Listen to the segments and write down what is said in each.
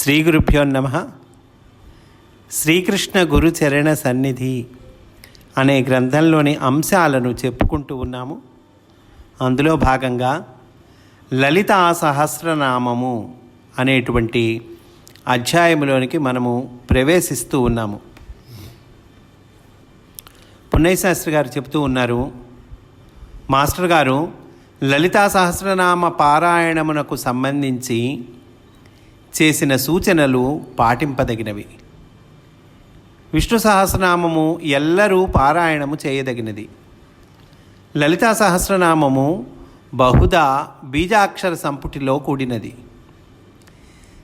శ్రీ గురుభ్యో నమ. శ్రీకృష్ణ గురుచరణ సన్నిధి అనే గ్రంథంలోని అంశాలను చెప్పుకుంటూ ఉన్నాము. అందులో భాగంగా లలితా సహస్రనామము అనేటువంటి అధ్యాయంలోనికి మనము ప్రవేశిస్తూ ఉన్నాము. పున్నయ్య శాస్త్రి గారు చెప్తూ ఉన్నారు మాస్టర్ గారు లలితా సహస్రనామ పారాయణమునకు సంబంధించి చేసిన సూచనలు పాటింపదగినవి. విష్ణు సహస్రనామము ఎల్లరూ పారాయణము చేయదగినది. లలితా సహస్రనామము బహుదా బీజాక్షర సంపుటిలో కూడినది.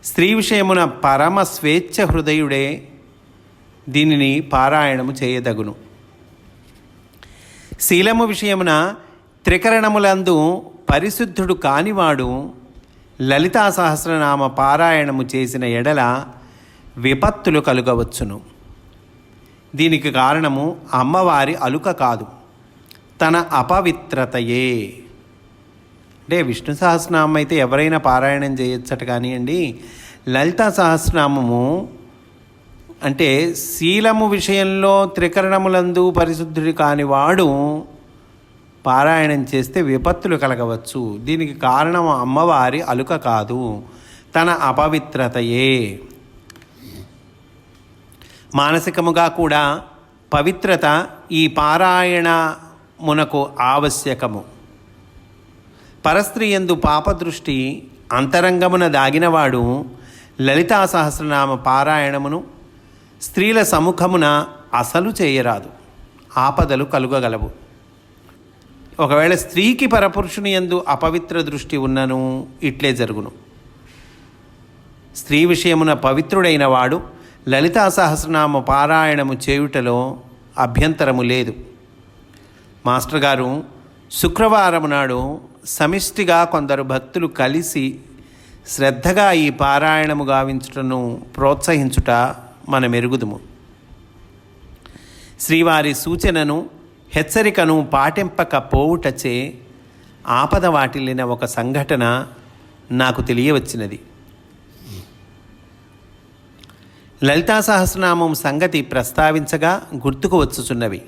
స్త్రీ విషయమున పరమ స్వేచ్ఛ హృదయుడే దీనిని పారాయణము చేయదగును. శీలము విషయమున త్రికరణములందు పరిశుద్ధుడు కానివాడు లలితా సహస్రనామ పారాయణము చేసిన ఎడల విపత్తులు కలుగవచ్చును. దీనికి కారణము అమ్మవారి అలుక కాదు తన అపవిత్రతయే. అంటే విష్ణు సహస్రనామం అయితే ఎవరైనా పారాయణం చేయొచ్చట కానివ్వండి లలితా సహస్రనామము అంటే శీలము విషయంలో త్రికరణములందు పరిశుద్ధుడు కానివాడు పారాయణం చేస్తే విపత్తులు కలగవచ్చు. దీనికి కారణం అమ్మవారి అలుక కాదు. తన అపవిత్రతయే. మానసికముగా కూడా పవిత్రత ఈ పారాయణమునకు ఆవశ్యకము. పరస్త్రీ ఎందు పాపదృష్టి అంతరంగమున దాగినవాడు లలితా సహస్రనామ పారాయణమును స్త్రీల సముఖమున అసలు చేయరాదు. ఆపదలు కలుగగలవు. ఒకవేళ స్త్రీకి పరపురుషుని ఎందు అపవిత్ర దృష్టి ఉన్నను ఇట్లే జరుగును. స్త్రీ విషయమున పవిత్రుడైన వాడు లలితా సహస్రనామ పారాయణము చేయుటలో అభ్యంతరము లేదు. మాస్టర్ గారు శుక్రవారం నాడు సమిష్టిగా కొందరు భక్తులు కలిసి శ్రద్ధగా ఈ పారాయణము గావించుటను ప్రోత్సహించుట మన మెరుగుదుము శ్రీవారి సూచనను హెచ్చరికను పాటింపకపోవుటచే ఆపద వాటిల్లిన ఒక సంఘటన నాకు తెలియవచ్చినది. లలితా సహస్రనామం సంగతి ప్రస్తావించగా గుర్తుకు వచ్చుచున్నవి.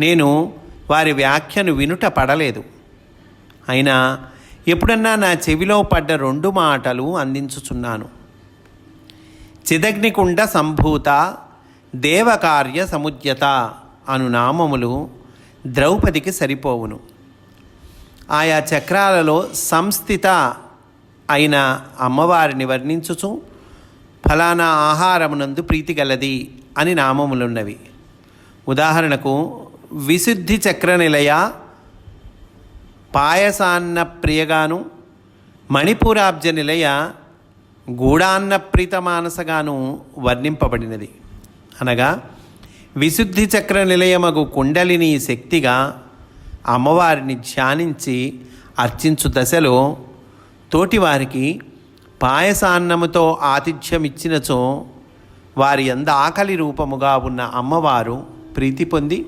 నేను వారి వ్యాఖ్యను వినుట పడలేదు. అయినా ఎప్పుడన్నా నా చెవిలో పడ్డ రెండు మాటలు అందించుచున్నాను. చిదగ్నికుండ సంభూత దేవకార్య సముద్యత అను నామములు ద్రౌపదికి సరిపోవును. ఆయా చక్రాలలో సంస్థిత అయిన అమ్మవారిని వర్ణించుచు ఫలానా ఆహారమునందు ప్రీతి గలది అని నామములున్నవి. ఉదాహరణకు విశుద్ధి చక్ర నిలయ పాయసాన్న ప్రియగాను మణిపూరాబ్జ నిలయ గూఢాన్న ప్రీత మానసగాను వర్ణింపబడినది. అనగా విశుద్ధి చక్ర నిలయమగు కుండలిని శక్తిగా అమ్మవారిని ధ్యానించి అర్చించు దశలో తోటివారికి పాయసాన్నముతో ఆతిథ్యమిచ్చినచో వారి ఎంద ఆకలి రూపముగా ఉన్న అమ్మవారు ప్రీతి పొంది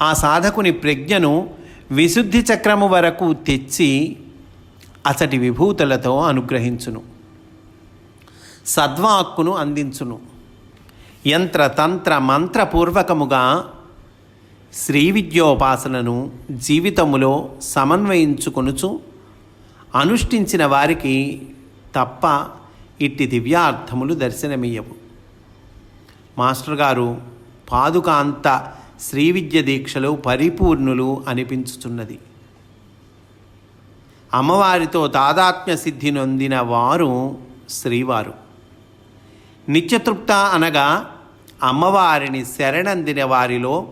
ఆ సాధకుని ప్రజ్ఞను విశుద్ధి చక్రము వరకు తెచ్చి అసటి విభూతులతో అనుగ్రహించును. సద్వాక్కును అందించును. యంత్రతంత్ర మంత్రపూర్వకముగా శ్రీ విద్యోపాసనను జీవితములో సమన్వయించుకొనుచు అనుష్ఠించిన వారికి తప్ప ఇట్టి దివ్యార్థములు దర్శనమియ్యవు. మాస్టర్ గారు పాదుకాంత శ్రీ విద్య దీక్షలో పరిపూర్ణులు అనిపించుచున్నది. అమ్మవారితో తాదాత్మ్య సిద్ధి నొందిన వారు శ్రీవారు. నిత్యతృప్త అనగా అమ్మవారిని శరణందిన వారిలో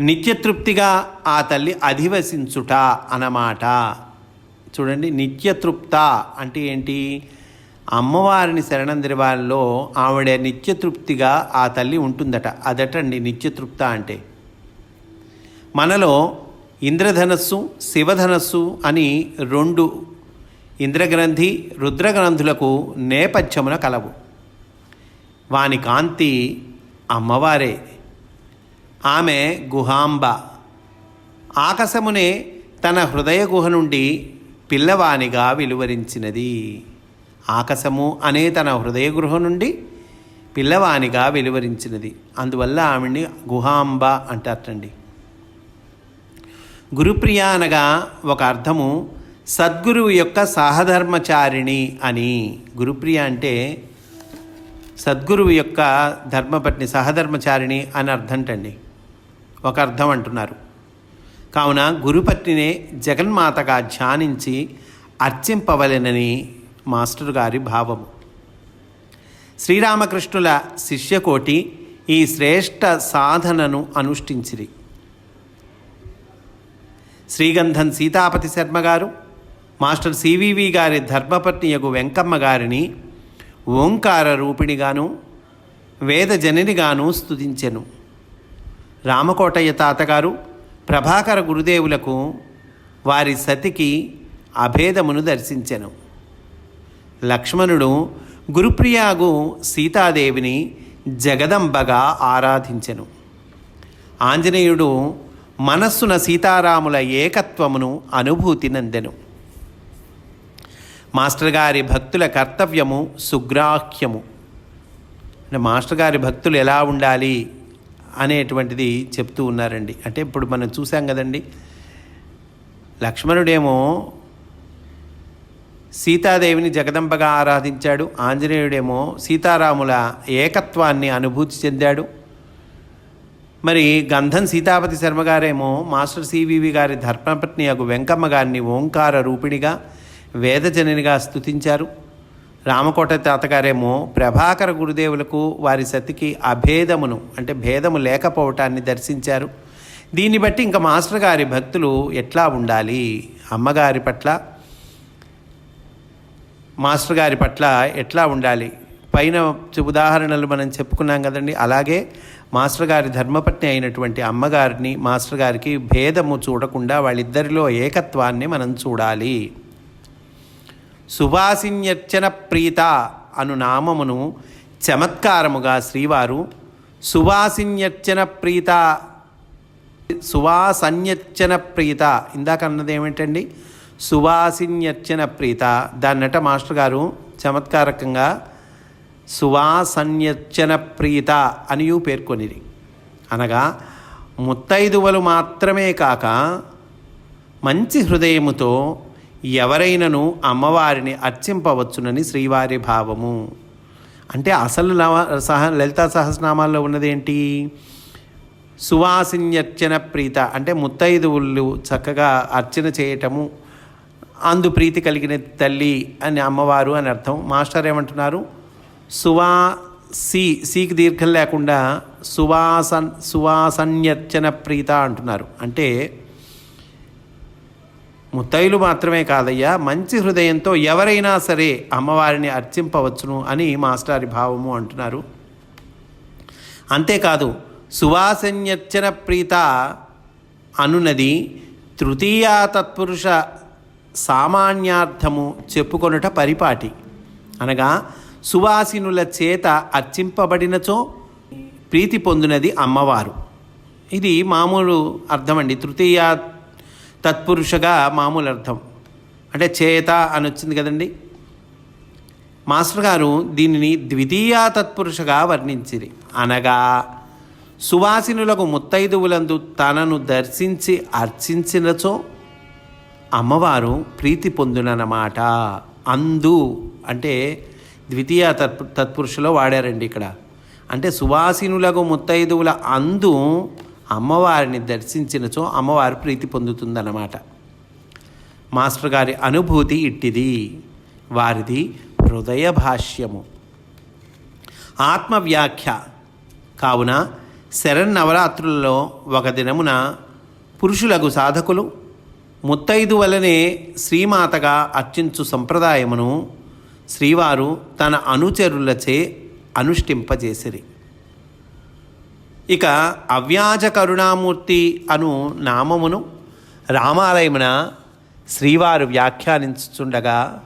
నిత్యతృప్తిగా ఆ తల్లి అధివసించుట అన్నమాట. చూడండి నిత్యతృప్త అంటే ఏంటి? అమ్మవారిని శరణందిన వారిలో ఆవిడ నిత్యతృప్తిగా ఆ తల్లి ఉంటుందట. అదటండి నిత్యతృప్త అంటే. మనలో ఇంద్రధనస్సు శివధనస్సు అని రెండు ఇంద్రగ్రంథి రుద్రగ్రంథులకు నేపథ్యమున కలవు. వాని కాంతి అమ్మవారే. ఆమె గుహాంబ. ఆకాశమునే తన హృదయ గుహ నుండి పిల్లవానిగా వెలువరించినది. ఆకాశము అనే తన హృదయ గృహ నుండి పిల్లవానిగా వెలువరించినది. అందువల్ల ఆవిడ్ని గుహాంబ అంటారటండి. గురుప్రియ అనగా ఒక అర్థము సద్గురువు యొక్క సహధర్మచారిణి అని గురుప్రియ అంటే సద్గురువు యొక్క ధర్మపత్ని సహధర్మచారిణి అని అర్థంటండి. ఒక అర్థం అంటున్నారు. కావున గురుపత్నినే జగన్మాతగా ధ్యానించి అర్చింపవలెనని మాస్టర్ గారి భావము. శ్రీరామకృష్ణుల శిష్యకోటి ఈ శ్రేష్ఠ సాధనను అనుష్ఠించిరి. శ్రీగంధం సీతాపతి శర్మ గారు మాస్టర్ సివివి గారి ధర్మపత్నియగు వెంకమ్మ గారిని ఓంకార రూపిణిగాను వేద జననిగాను స్తుతించెను. రామకోటయ్య తాతగారు ప్రభాకర గురుదేవులకు వారి సతికి అభేదమును దర్శించెను. లక్ష్మణుడు గురుప్రియాగు సీతాదేవిని జగదంబగా ఆరాధించెను. ఆంజనేయుడు మనస్సున సీతారాముల ఏకత్వమును అనుభూతి నందెను. మాస్టర్ గారి భక్తుల కర్తవ్యము సుగ్రాహ్యము. అంటే మాస్టర్ గారి భక్తులు ఎలా ఉండాలి అనేటువంటిది చెప్తూ ఉన్నారండి. అంటే ఇప్పుడు మనం చూసాం కదండి. లక్ష్మణుడేమో సీతాదేవిని జగదంబగా ఆరాధించాడు. ఆంజనేయుడేమో సీతారాముల ఏకత్వాన్ని అనుభూతి చెందాడు. మరి గంధం సీతాపతి శర్మ గారేమో మాస్టర్ సివివి గారి ధర్మపత్ని అగు వెంకమ్మ గారిని ఓంకార రూపిణిగా వేదజననిగా స్తుతించారు. రామకోట తాతగారేమో ప్రభాకర గురుదేవులకు వారి సతికి అభేదమును అంటే భేదము లేకపోవటాన్ని దర్శించారు. దీన్ని బట్టి ఇంకా మాస్టర్ గారి భక్తులు ఎట్లా ఉండాలి? అమ్మగారి పట్ల మాస్టర్ గారి పట్ల ఎట్లా ఉండాలి? పైన ఉదాహరణలు మనం చెప్పుకున్నాం కదండి. అలాగే మాస్టర్ గారి ధర్మపత్ని అయినటువంటి అమ్మగారిని మాస్టర్ గారికి భేదము చూడకుండా వాళ్ళిద్దరిలో ఏకత్వాన్ని మనం చూడాలి. సుభాసిన్యర్చన ప్రీత అను నామమును చమత్కారముగా శ్రీవారు సువాసిన్యర్చన ప్రీత సువాసన్యర్చన ప్రీత. ఇందాక అన్నది ఏమిటండి? సువాసిన్యర్చన ప్రీత. దాన్నట మాస్టర్ గారు చమత్కారకంగా సువాసన్యర్చన ప్రీత అనియు పేర్కొనిది అనగా ముత్తైదువలు మాత్రమే కాక మంచి హృదయముతో ఎవరైనను అమ్మవారిని అర్చింపవచ్చునని శ్రీవారి భావము. అంటే అసలు నవ సహ లలితా సహస్రనామాల్లో ఉన్నదేంటి? సువాసిన్యర్చన ప్రీత. అంటే ముత్తైదువులు చక్కగా అర్చన చేయటము అందు ప్రీతి కలిగిన తల్లి అని అమ్మవారు అని అర్థం. మాస్టర్ ఏమంటున్నారు? సువా సి సికి దీర్ఘం లేకుండా సువాసన్ సువాసన్యర్చన ప్రీత అంటున్నారు. అంటే ముత్తైలు మాత్రమే కాదయ్యా మంచి హృదయంతో ఎవరైనా సరే అమ్మవారిని అర్చింపవచ్చును అని మాస్టారి భావము అంటున్నారు. అంతేకాదు సువాసన్యర్చన ప్రీత అనునది తృతీయ తత్పురుష సామాన్యార్థము చెప్పుకొనుట పరిపాటి. అనగా సువాసినుల చేత అర్చింపబడినచో ప్రీతి పొందినది అమ్మవారు. ఇది మామూలు అర్థమండి. తృతీయ తత్పురుషగా మామూలు అర్థం అంటే చేత అని వచ్చింది కదండి. మాస్టర్ గారు దీనిని ద్వితీయ తత్పురుషగా వర్ణించిరి. అనగా సువాసినులకు ముత్తైదువులందు తనను దర్శించి అర్చించినచో అమ్మవారు ప్రీతి పొందునన్నమాట. అందు అంటే ద్వితీయ తత్ తత్పురుషులో వాడారండి ఇక్కడ. అంటే సువాసినులకు ముత్తైదువుల అందు అమ్మవారిని దర్శించినచో అమ్మవారు ప్రీతి పొందుతుందన్నమాట. మాస్టర్ గారి అనుభూతి ఇట్టిది. వారిది హృదయ భాష్యము. ఆత్మవ్యాఖ్య. కావున శరన్నవరాత్రులలో ఒక దినమున పురుషులకు సాధకులు ముత్తైదు వలనే శ్రీమాతగా అర్చించు సంప్రదాయమును శ్రీవారు తన అనుచరులచే అనుష్ఠింపజేసిరి. ఇక అవ్యాజ కరుణామూర్తి అను నామమును రామాలయమున శ్రీవారు వ్యాఖ్యానించుచుండగా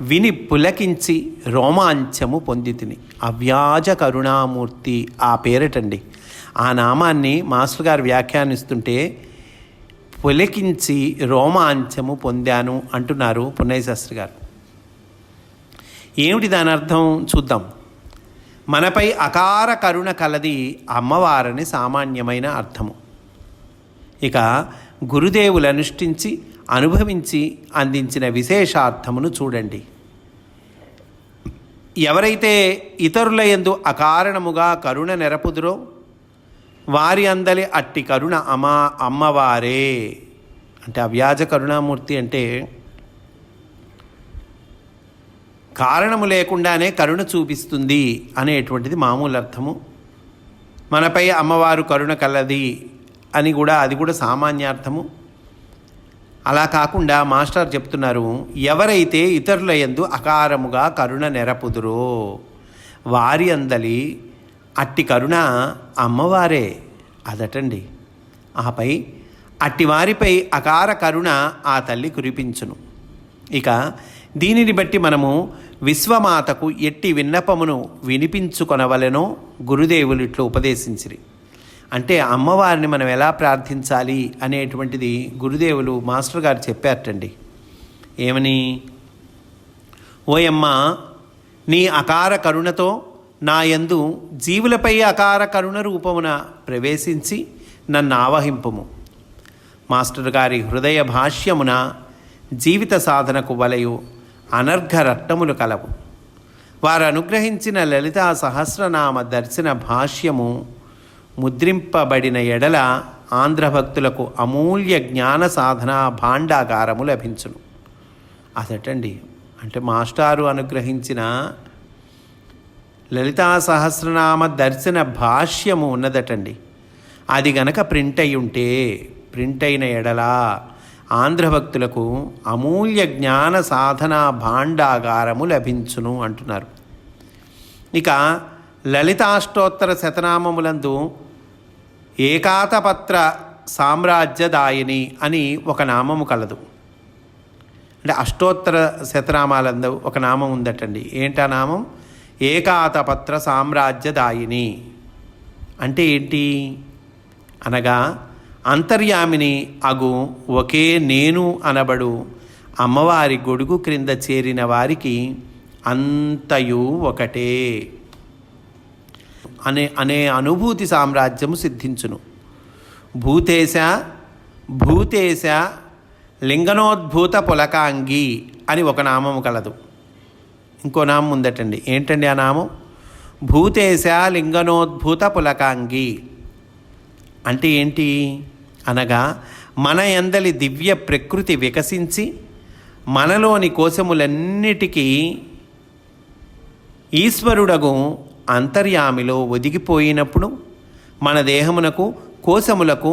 విని పులకించి రోమాంచము పొందితిని అవ్యాజ కరుణామూర్తి ఆ పేరటండి. ఆ నామాన్ని మాస్టర్ గారు వ్యాఖ్యానిస్తుంటే పులకించి రోమాంచము పొందాను అంటున్నారు పున్నయ్య శాస్త్రి గారు. ఏమిటి దాని అర్థం? చూద్దాం. మనపై అకార కరుణ కలది అమ్మవారని సామాన్యమైన అర్థము. ఇక గురుదేవులు అనుష్ఠించి అనుభవించి అందించిన విశేషార్థమును చూడండి. ఎవరైతే ఇతరుల యందు అకారణముగా కరుణ నెరపుదురో వారి అందలి అట్టి కరుణ అమా అమ్మవారే. అంటే అవ్యాజ కరుణామూర్తి అంటే కారణము లేకుండానే కరుణ చూపిస్తుంది అనేటువంటిది మామూలు అర్థము. మనపై అమ్మవారు కరుణ కలది అని కూడా అది కూడా సామాన్యార్థము. అలా కాకుండా మాస్టర్ చెప్తున్నారు ఎవరైతే ఇతరుల ఎందు అకారముగా కరుణ నెరపుదురో వారి అందలి అట్టి కరుణ అమ్మవారే అదటండి. ఆపై అట్టి వారిపై అకార కరుణ ఆ తల్లి కురిపించును. ఇక దీనిని బట్టి మనము విశ్వమాతకు ఎట్టి విన్నపమును వినిపించుకొనవలెనో గురుదేవులు ఇట్లు ఉపదేశించిరి. అంటే అమ్మవారిని మనం ఎలా ప్రార్థించాలి అనేటువంటిది గురుదేవులు మాస్టర్ గారు చెప్పారటండి. ఏమని? ఓయమ్మ నీ అకార కరుణతో నా యందు జీవులపై అకార కరుణ రూపమున ప్రవేశించి నన్ను ఆవహింపుము. మాస్టర్ గారి హృదయ భాష్యమున జీవిత సాధనకు వలయు అనర్ఘ రత్నములు కలవు. వారు అనుగ్రహించిన లలితా సహస్రనామ దర్శన భాష్యము ముద్రింపబడిన ఎడల ఆంధ్రభక్తులకు అమూల్య జ్ఞాన సాధన భాండాగారము లభించును. అదటండి. అంటే మాస్టారు అనుగ్రహించిన లలితా సహస్రనామ దర్శన భాష్యము ఉన్నదటండి. అది గనక ప్రింట్ అయి ఉంటే ప్రింట్ అయిన ఎడల ఆంధ్ర భక్తులకు అమూల్య జ్ఞాన సాధన భాండాగారము లభించును అంటున్నారు. ఇక లలితాష్టోత్తర శతనామములందు ఏకాతపత్ర సామ్రాజ్యదాయిని అని ఒక నామము కలదు. అంటే అష్టోత్తర శతనామాలందు ఒక నామం ఉందటండి. ఏంటా నామం? ఏకాతపత్ర సామ్రాజ్యదాయిని. అంటే ఏంటి? అనగా అంతర్యామిని అగు ఒకే నేను అనబడు అమ్మవారి గొడుగు క్రింద చేరిన వారికి అంతయు ఒకటే. అనే అనే అనుభూతి సామ్రాజ్యము సిద్ధించును. భూతేశ భూతేశ లింగనోద్భూత పులకాంగి అని ఒక నామము కలదు. ఇంకో నామం ఉందటండి. ఏంటండి ఆ నామం? భూతేశ లింగనోద్భూత పులకాంగి. అంటే ఏంటి? అనగా మన ఎందలి దివ్య ప్రకృతి వికసించి మనలోని కోశములన్నిటికీ ఈశ్వరుడగు అంతర్యామిలో ఒదిగిపోయినప్పుడు మన దేహమునకు కోశములకు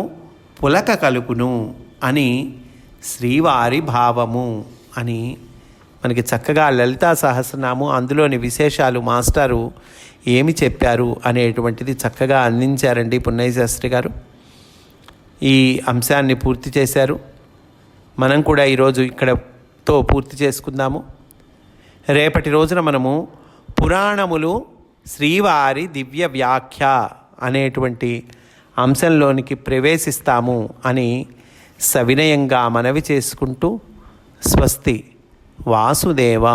పులక కలుపును అని శ్రీవారి భావము అని మనకి చక్కగా లలితా సహస్రనాము అందులోని విశేషాలు మాస్టారు ఏమి చెప్పారు అనేటువంటిది చక్కగా అందించారండి పున్నయ్య శాస్త్రి గారు. ఈ అంశాన్ని పూర్తి చేశారు. మనం కూడా ఈరోజు ఇక్కడతో పూర్తి చేసుకుందాము. రేపటి రోజున మనము పురాణములు శ్రీవారి దివ్య వ్యాఖ్య అనేటువంటి అంశంలోనికి ప్రవేశిస్తాము అని సవినయంగా మనవి చేసుకుంటూ స్వస్తి వాసుదేవ.